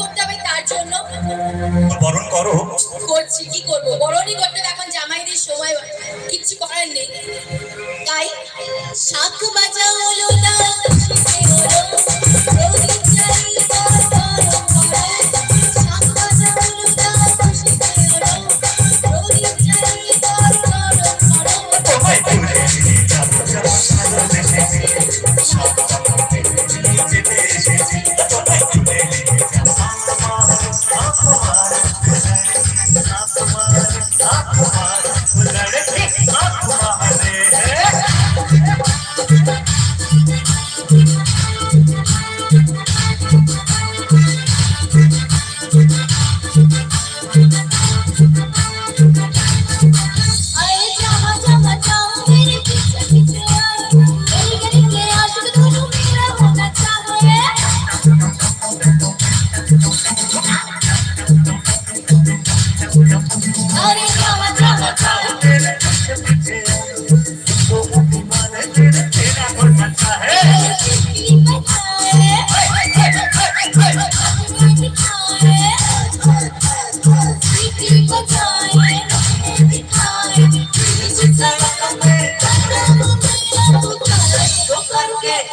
করতে হবে তার জন্য? বরণ করো। করছি কি করব? বরণই করতে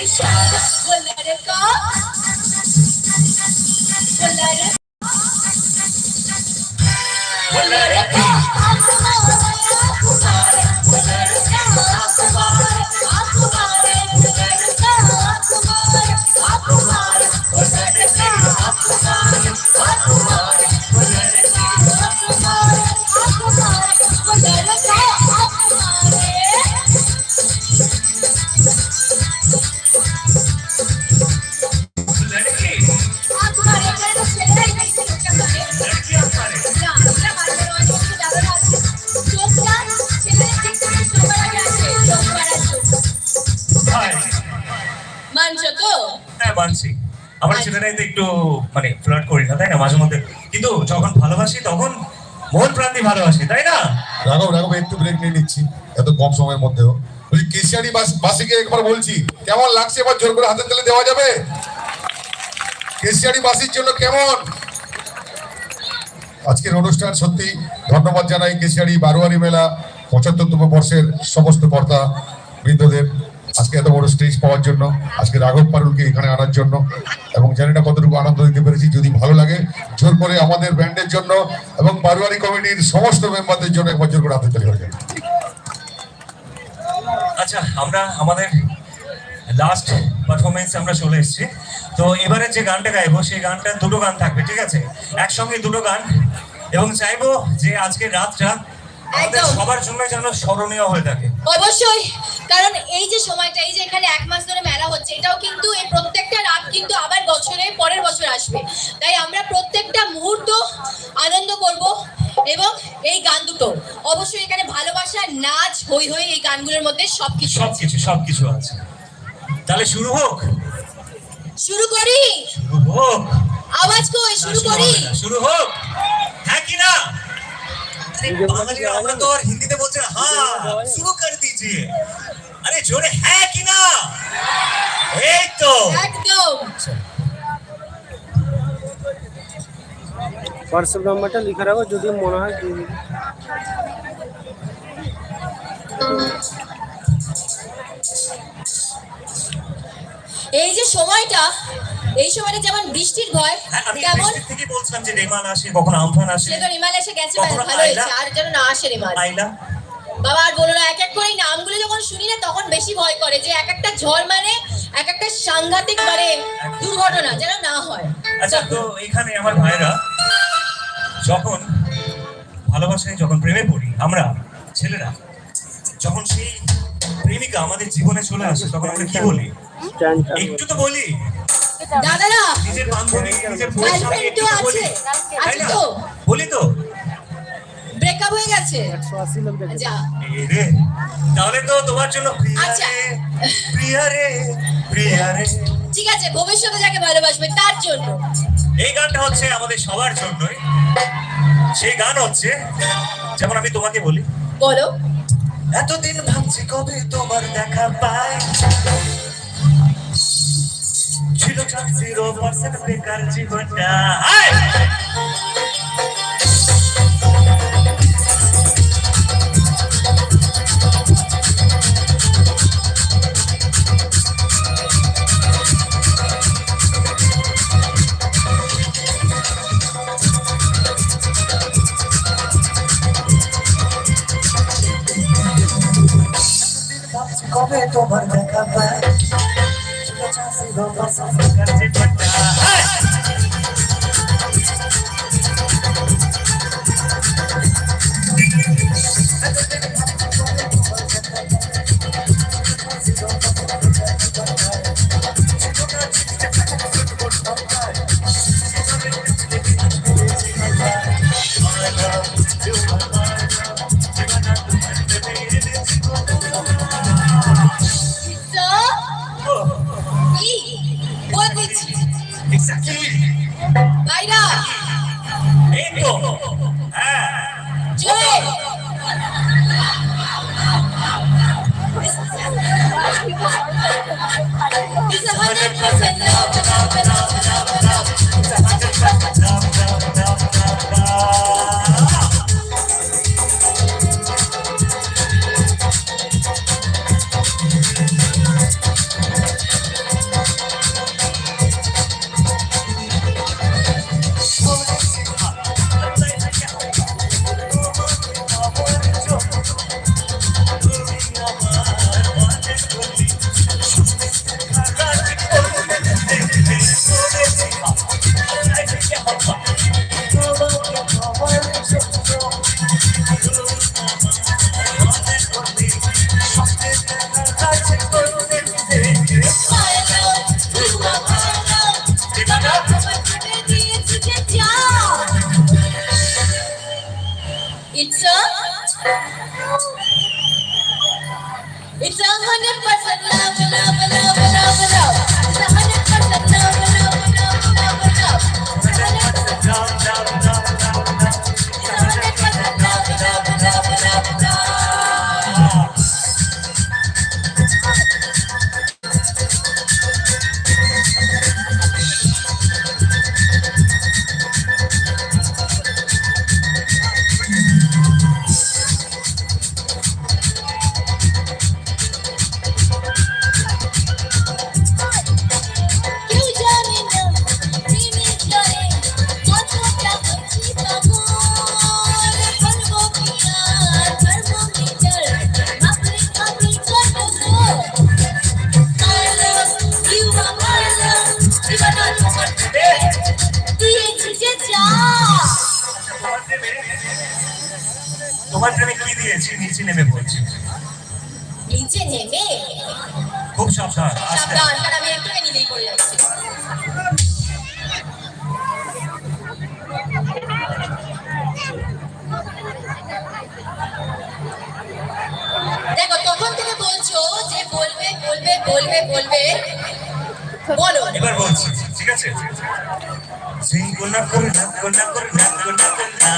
Will let it go. হ্যাঁ আমরা ছেলেরাই তো একটু মানে ফ্লার্ট করি না তাই না মাঝে মধ্যে? কিন্তু যখন ভালোবাসি তখন মন প্রান্তি ভালোবাসি তাই না? রাঘব রাঘব একটু ব্রেক নিয়ে নিচ্ছি এত কম সময়ের মধ্যেও। বলছি কেশিয়ারি বাস বাসীকে একবার বলছি কেমন লাগছে এবার জোর করে হাতে তালে দেওয়া যাবে? কেশিয়ারি বাসির জন্য কেমন? আজকের অনুষ্ঠান সত্যি ধন্যবাদ জানাই কেশিয়ারি বারোয়ারি মেলা পঁচাত্তরতম বর্ষের সমস্ত কর্তা বৃন্দদের। আজকে এত বড় স্টেজ পাওয়ার জন্য আজকে রাঘব পারুলকে এখানে আনার জন্য এবং জানি না কতটুকু আনন্দ দিতে পেরেছি যদি ভালো লাগে জোর করে আমাদের ব্যান্ডের জন্য এবং বারোয়ারি কমিটির সমস্ত মেম্বারদের জন্য একবার জোর করে হাতে তালি হয়ে আচ্ছা আমরা আমাদের লাস্ট পারফরমেন্স আমরা চলে এসেছি। তো এবারে যে গানটা গাইবো সেই গানটা দুটো গান থাকবে ঠিক আছে? একসঙ্গে দুটো গান এবং চাইব যে আজকের রাতটা আমাদের। সবার জন্য যেন স্মরণীয় হয়ে থাকে। অবশ্যই। কারণ এই যে সময়টা এই যে এখানে এক মাস ধরে মেলা হচ্ছে এটাও কিন্তু এই প্রত্যেকটা রাত কিন্তু আবার বছরে পরের বছর আসবে। তাই আমরা প্রত্যেকটা মুহূর্ত আনন্দ করব এবং এই গান দুটো। অবশ্যই এখানে ভালোবাসা নাচ হই হই এই গানগুলোর মধ্যে সবকিছু সবকিছু সবকিছু আছে। তাহলে শুরু হোক? শুরু করি? হোক। আওয়াজ কই? শুরু শুরু করি? শুরু হোক। হ্যাঁ কি না? আমরা তো আর হিন্দিতে বলছে হ্যাঁ শুরু করে দিজিয়ে জোরে হ্যাঁ কি না? এই তো। একদম। হোয়াটসঅ্যাপ নাম্বারটা লিখে রাখো যদি মনে হয় দিয়ে এই যে সময়টা এই সময়টা যেমন বৃষ্টির ভয় হ্যাঁ, আমি তেমন বৃষ্টির থেকে বলছিলাম যে রেমান আসে কখন আমফান আসে তো এসে গেছে ভালো হয়েছে আর যেন না আসে আইলা বাবা আর বলো না এক এক করে নামগুলো যখন শুনি না তখন বেশি ভয় করে যে এক একটা ঝড় মানে এক একটা সাংঘাতিক মানে দুর্ঘটনা যেন না হয়। আচ্ছা তো এখানে আমার ভাইরা যখন ভালোবাসায় যখন প্রেমে পড়ি আমরা ছেলেরা যখন সেই প্রেমিকা আমাদের জীবনে চলে আসে তখন আমরা কি বলি? একটু তো বলি। দাদারা! নিজের বান্ধবী নিজের বলি তো? বলি হয়ে গেছে? রে তাহলে তো তোমার জন্য প্রিয়া আচ্ছা। রে প্রিয়া রে প্রিয়া রে। ঠিক আছে ভবিষ্যতে যাকে ভালোবাসবে তার জন্য। এই গানটা হচ্ছে আমাদের সবার জন্যই। সেই গান হচ্ছে যেমন আমি তোমাকে বলি। বলো। এতদিন ভাবছি কবে তোমার দেখা পাই। জিরো চান্স জিরো পার্সেন্ট বেকার জীবনটা। কবে তোমার দেখা পাই চান্স জিরো পার্সেন্ট বেকার জীবনটা ভাইরা এই তো হ্যাঁ জোরে It's a hundred percent love, love, love, love, love. It's a hundred percent Love, love, It's a It's a hundred percent love, love, love, love, love. It's a hundred percent love, love, love, love, love. It's a hundred percent Love, love, তোমার দিয়েছি যে যা তোমার প্রেমে তোমার প্রেমে কি দিয়েছি? নিচে নেমে পড়ছি। নিচে নেমে? খুব সাবধান সাবধান কারণ আমি একটুখানি নিলেই পড়ে যাচ্ছি। দেখো তখন থেকে বলছো যে বলবে বলবে বলবে বলবে। বলো। এবার বলছি। ঠিক আছে? সেই গুণা করে না করে না করে না করে না করে না।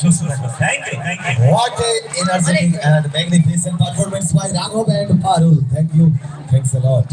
সুস্থ থাকবেন thank you thank you What a energetic and magnificent performance by Raghav and Parul. Thank you. Thanks a lot.